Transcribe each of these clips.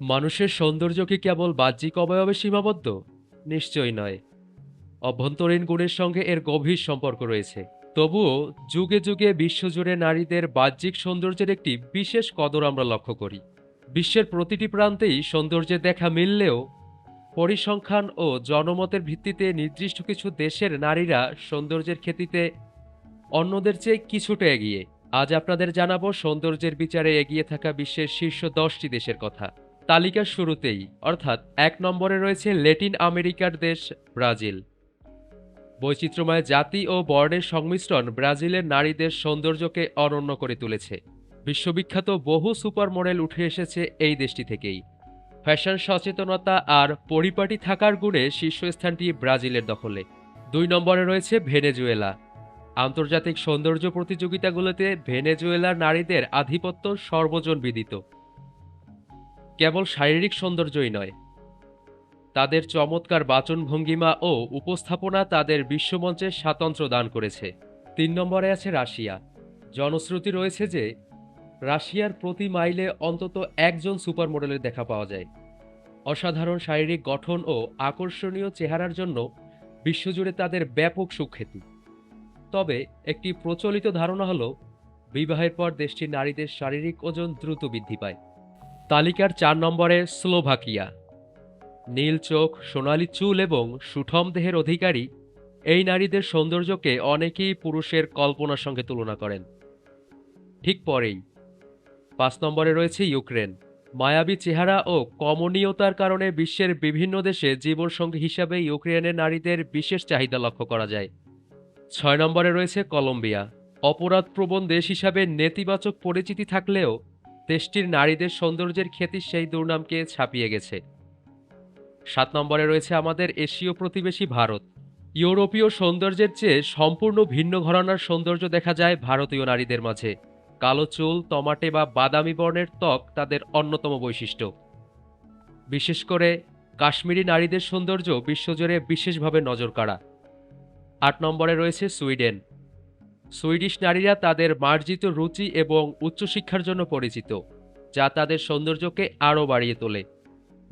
মানুষের সৌন্দর্য কি কেবল বাহ্যিক অবয়বে সীমাবদ্ধ? নিশ্চয়ই নয়। অভ্যন্তরীণ গুণের সঙ্গে এর গভীর সম্পর্ক রয়েছে। তবুও যুগে যুগে বিশ্বজুড়ে নারীদের বাহ্যিক সৌন্দর্যের একটি বিশেষ কদর আমরা লক্ষ্য করি। বিশ্বের প্রতিটি প্রান্তেই সৌন্দর্যের দেখা মিললেও পরিসংখ্যান ও জনমতের ভিত্তিতে নির্দিষ্ট কিছু দেশের নারীরা সৌন্দর্যের খ্যাতিতে অন্যদের চেয়ে কিছুটা এগিয়ে। আজ আপনাদের জানাব সৌন্দর্যের বিচারে এগিয়ে থাকা বিশ্বের শীর্ষ দশটি দেশের কথা। তালিকার শুরুতেই, অর্থাৎ এক নম্বরে রয়েছে ল্যাটিন আমেরিকার দেশ ব্রাজিল। বৈচিত্র্যময় জাতি ও বর্ণের সংমিশ্রণ ব্রাজিলের নারীদের সৌন্দর্যকে অনন্য করে তুলেছে। বিশ্ববিখ্যাত বহু সুপার মডেল উঠে এসেছে এই দেশটি থেকেই। ফ্যাশন সচেতনতা আর পরিপাটি থাকার গুণে শীর্ষস্থানটি ব্রাজিলের দখলে। দুই নম্বরে রয়েছে ভেনেজুয়েলা। আন্তর্জাতিক সৌন্দর্য প্রতিযোগিতাগুলোতে ভেনেজুয়েলার নারীদের আধিপত্য সর্বজন বিদিত। কেবল শারীরিক সৌন্দর্যই নয়। তাদের চমৎকার বাচনভঙ্গিমা ও উপস্থাপনা তাদের বিশ্বমঞ্চে স্বাতন্ত্র্য দান করেছে। তিন নম্বরে আছে রাশিয়া। জনশ্রুতি রয়েছে যে, রাশিয়ার প্রতি মাইলে অন্তত একজন সুপার মডেলের দেখা পাওয়া যায়। অসাধারণ শারীরিক গঠন ও আকর্ষণীয় চেহারার জন্য বিশ্বজুড়ে তাদের ব্যাপক সুখ্যাতি। তবে একটি প্রচলিত ধারণা হল, বিবাহের পর দেশটির নারীদের শারীরিক ওজন দ্রুত বৃদ্ধি পায়। তালিকার চার নম্বরে স্লোভাকিয়া। নীল চোখ, সোনালী চুল এবং সুঠম দেহের অধিকারী, এই নারীদের সৌন্দর্যকে অনেকেই পুরুষের কল্পনার সঙ্গে তুলনা করেন। ঠিক পরেই। পাঁচ নম্বরে রয়েছে ইউক্রেন। মায়াবী চেহারা ও কমনীয়তার কারণে বিশ্বের বিভিন্ন দেশে জীবনসঙ্গী হিসাবে ইউক্রেনের নারীদের বিশেষ চাহিদা লক্ষ্য করা যায়। ছয় নম্বরে রয়েছে কলম্বিয়া। অপরাধপ্রবণ দেশ হিসাবে নেতিবাচক পরিচিতি থাকলেও দেশটির নারীদের সৌন্দর্যের খ্যাতি সেই দুর্নামকে ছাপিয়ে গেছে। সাত নম্বরে রয়েছে আমাদের এশীয় প্রতিবেশী ভারত। ইউরোপীয় সৌন্দর্যের চেয়ে সম্পূর্ণ ভিন্ন ঘরানার সৌন্দর্য দেখা যায় ভারতীয় নারীদের মাঝে। কালো চুল, টমাটে বা বাদামি বর্ণের ত্বক তাদের অন্যতম বৈশিষ্ট্য। বিশেষ করে কাশ্মীরি নারীদের সৌন্দর্য বিশ্বজুড়ে বিশেষভাবে নজর কাড়া আট নম্বরে রয়েছে সুইডেন। সুইডিশ নারীরা তাদের মার্জিত রুচি এবং উচ্চশিক্ষার জন্য পরিচিত, যা তাদের সৌন্দর্যকে আরও বাড়িয়ে তোলে।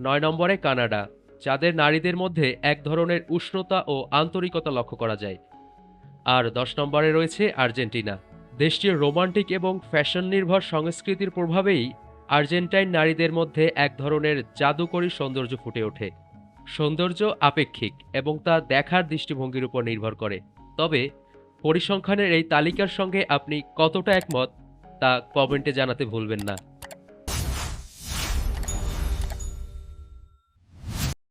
নয় নম্বরে কানাডা, যাদের নারীদের মধ্যে এক ধরনের উষ্ণতা ও আন্তরিকতা লক্ষ্য করা যায়। আর দশ নম্বরে রয়েছে আর্জেন্টিনা, দেশটির রোমান্টিক এবং ফ্যাশন নির্ভর সংস্কৃতির প্রভাবেই আর্জেন্টাইন নারীদের মধ্যে এক ধরনের জাদুকরী সৌন্দর্য ফুটে ওঠে। সৌন্দর্য আপেক্ষিক এবং তা দেখার দৃষ্টিভঙ্গির উপর নির্ভর করে। তবে পরিসংখ্যানের এই তালিকার সঙ্গে আপনি কতটা একমত তা কমেন্টে জানাতে ভুলবেন না।